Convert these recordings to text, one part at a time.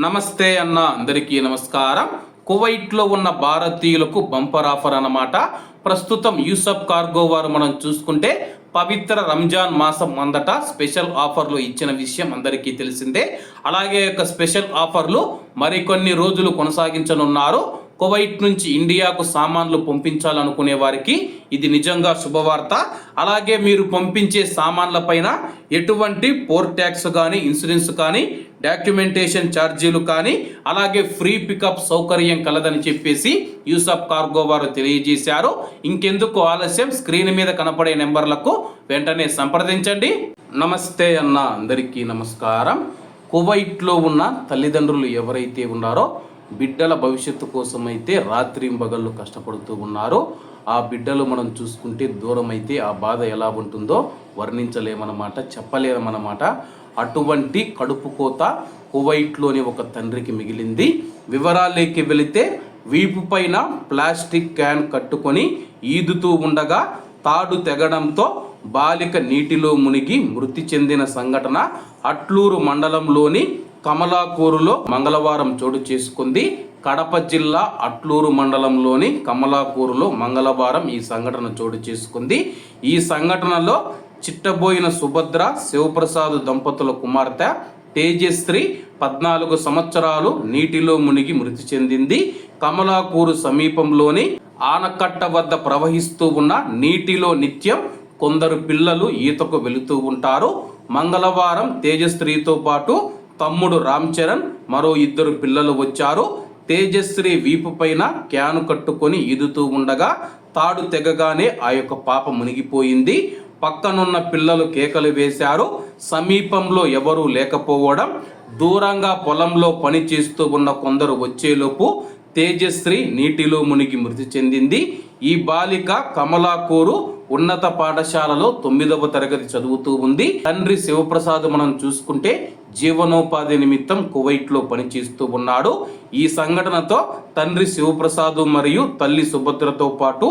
నమస్తే అన్న అందరికీ నమస్కారం. కువైట్లో ఉన్న భారతీయులకు బంపర్ ఆఫర్ అన్నమాట. ప్రస్తుతం యూసఫ్ కార్గో వారు మనం చూసుకుంటే పవిత్ర రంజాన్ మాసం అందట స్పెషల్ ఆఫర్లు ఇచ్చిన విషయం అందరికీ తెలిసిందే. అలాగే యొక్క స్పెషల్ ఆఫర్లు మరికొన్ని రోజులు కొనసాగించనున్నారు. కువైట్ నుంచి ఇండియాకు సామాన్లు పంపించాలనుకునే వారికి ఇది నిజంగా శుభవార్త. అలాగే మీరు పంపించే సామాన్ల పైన ఎటువంటి పోర్ ట్యాక్స్ కానీ ఇన్సూరెన్స్ కానీ డాక్యుమెంటేషన్ ఛార్జీలు కానీ అలాగే ఫ్రీ పికప్ సౌకర్యం కలదని చెప్పేసి యూసఫ్ కార్గో వారు తెలియజేశారు. ఇంకెందుకు ఆలస్యం? స్క్రీన్ మీద కనపడే నెంబర్లకు వెంటనే సంప్రదించండి. నమస్తే అన్న అందరికీ నమస్కారం. కువైట్లో ఉన్న తల్లిదండ్రులు ఎవరైతే ఉన్నారో బిడ్డల భవిష్యత్తు కోసం అయితే రాత్రింబగళ్ళు కష్టపడుతూ ఉన్నారు. ఆ బిడ్డలు మనం చూసుకుంటే దూరం అయితే ఆ బాధ ఎలా ఉంటుందో వర్ణించలేమన్నమాట చెప్పలేమన్నమాట. అటువంటి కడుపు కోత కువైట్లోని ఒక తండ్రికి మిగిలింది. వివరాలేకి వెళితే వీపు పైన ప్లాస్టిక్ క్యాన్ కట్టుకొని ఈదుతూ ఉండగా తాడు తెగడంతో బాలిక నీటిలో మునిగి మృతి చెందిన సంఘటన అట్లూరు మండలంలోని కమలాకూరులో మంగళవారం చోటు చేసుకుంది. కడప జిల్లా అట్లూరు మండలంలోని కమలాకూరులో మంగళవారం ఈ సంఘటన చోటు చేసుకుంది. ఈ సంఘటనలో చిట్టబోయిన సుభద్ర శివప్రసాద్ దంపతుల కుమార్తె తేజశ్రీ పద్నాలుగు సంవత్సరాలు నీటిలో మునిగి మృతి చెందింది. కమలాకూరు సమీపంలోని ఆనకట్ట వద్ద ప్రవహిస్తూ ఉన్న నీటిలో నిత్యం కొందరు పిల్లలు ఈతకు వెళుతూ ఉంటారు. మంగళవారం తేజశ్రీతో పాటు తమ్ముడు రామ్ చరణ్ మరో ఇద్దరు పిల్లలు వచ్చారు. తేజశ్రీ వీపు పైన క్యాను కట్టుకొని ఈదుతూ ఉండగా తాడు తెగగానే ఆ యొక్క పాప మునిగిపోయింది. పక్కనున్న పిల్లలు కేకలు వేశారు. సమీపంలో ఎవరూ లేకపోవడం దూరంగా పొలంలో పని చేస్తూ ఉన్న కొందరు వచ్చేలోపు తేజశ్రీ నీటిలో మునిగి మృతి చెందింది. ఈ బాలిక కమలాకూరు ఉన్నత పాఠశాలలో తొమ్మిదవ తరగతి చదువుతూ ఉంది. తండ్రి శివప్రసాద్ మనం చూసుకుంటే జీవనోపాధి నిమిత్తం కువైట్లో పనిచేస్తూ ఉన్నాడు. ఈ సంఘటనతో తండ్రి శివప్రసాద్ మరియు తల్లి సుభద్రతో పాటు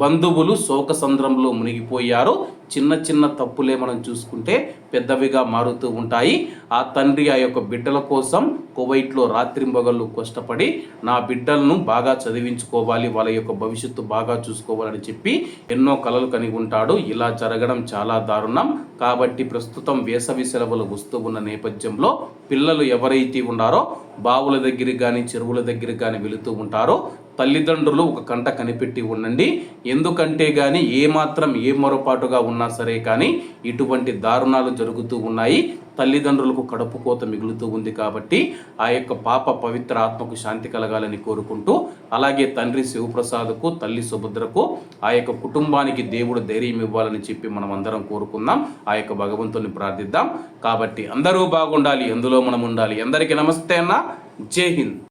బంధువులు శోకసంద్రంలో మునిగిపోయారు చిన్న చిన్న తప్పులే మనం చూసుకుంటే పెద్దవిగా మారుతూ ఉంటాయి. ఆ తండ్రి ఆ యొక్క బిడ్డల కోసం కువైట్లో రాత్రింబగళ్ళు కష్టపడి నా బిడ్డలను బాగా చదివించుకోవాలి వాళ్ళ యొక్క భవిష్యత్తు బాగా చూసుకోవాలని చెప్పి ఎన్నో కలలు కనిగి ఉంటాడు. ఇలా జరగడం చాలా దారుణం. కాబట్టి ప్రస్తుతం వేసవి సెలవులు వస్తూ ఉన్న నేపథ్యంలో పిల్లలు ఎవరైతే ఉన్నారో బావుల దగ్గరికి కానీ చెరువుల దగ్గరికి కానీ వెళుతూ ఉంటారో తల్లిదండ్రులు ఒక కంట కనిపెట్టి ఉండండి. ఎందుకంటే కానీ ఏమాత్రం ఏ మొరపాటుగా ఉన్నా సరే కానీ ఇటువంటి దారుణాలు జరుగుతూ ఉన్నాయి. తల్లిదండ్రులకు కడుపు కోత మిగులుతూ ఉంది కాబట్టి ఆ యొక్క పాప పవిత్ర ఆత్మకు శాంతి కలగాలని కోరుకుంటూ అలాగే తండ్రి శివప్రసాద్కు తల్లి సుభద్రకు ఆ యొక్క కుటుంబానికి దేవుడు ధైర్యం ఇవ్వాలని చెప్పి మనం అందరం కోరుకుందాం. ఆ యొక్క భగవంతుని ప్రార్థిద్దాం. కాబట్టి అందరూ బాగుండాలి ఎందులో మనం ఉండాలి. అందరికీ నమస్తే అన్న. జై హింద్.